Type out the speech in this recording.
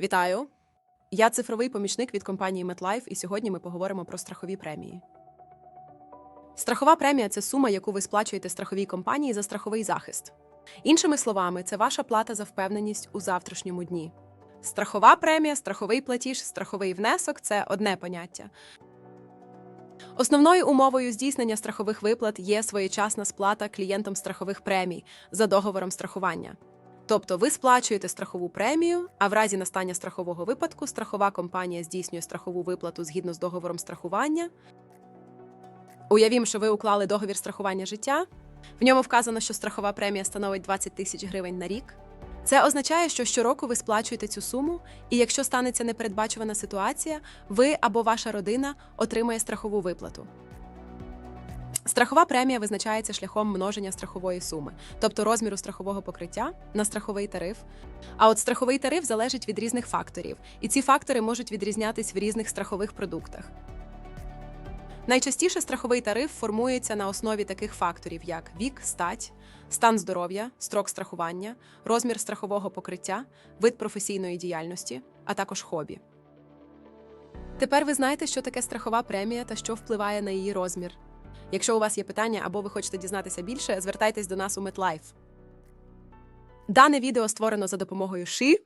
Вітаю! Я цифровий помічник від компанії MetLife, і сьогодні ми поговоримо про страхові премії. Страхова премія це сума, яку ви сплачуєте страховій компанії за страховий захист. Іншими словами, це ваша плата за впевненість у завтрашньому дні. Страхова премія, страховий платіж, страховий внесок це одне поняття. Основною умовою здійснення страхових виплат є своєчасна сплата клієнтам страхових премій за договором страхування. Тобто ви сплачуєте страхову премію, а в разі настання страхового випадку страхова компанія здійснює страхову виплату згідно з договором страхування. Уявімо, що ви уклали договір страхування життя. В ньому вказано, що страхова премія становить 20 тисяч гривень на рік. Це означає, що щороку ви сплачуєте цю суму, і якщо станеться непередбачувана ситуація, ви або ваша родина отримає страхову виплату. Страхова премія визначається шляхом множення страхової суми, тобто розміру страхового покриття на страховий тариф. А от страховий тариф залежить від різних факторів, і ці фактори можуть відрізнятись в різних страхових продуктах. Найчастіше страховий тариф формується на основі таких факторів, як вік, стать, стан здоров'я, строк страхування, розмір страхового покриття, вид професійної діяльності, а також хобі. Тепер ви знаєте, що таке страхова премія та що впливає на її розмір. Якщо у вас є питання або ви хочете дізнатися більше, звертайтесь до нас у MetLife. Дане відео створено за допомогою ШИ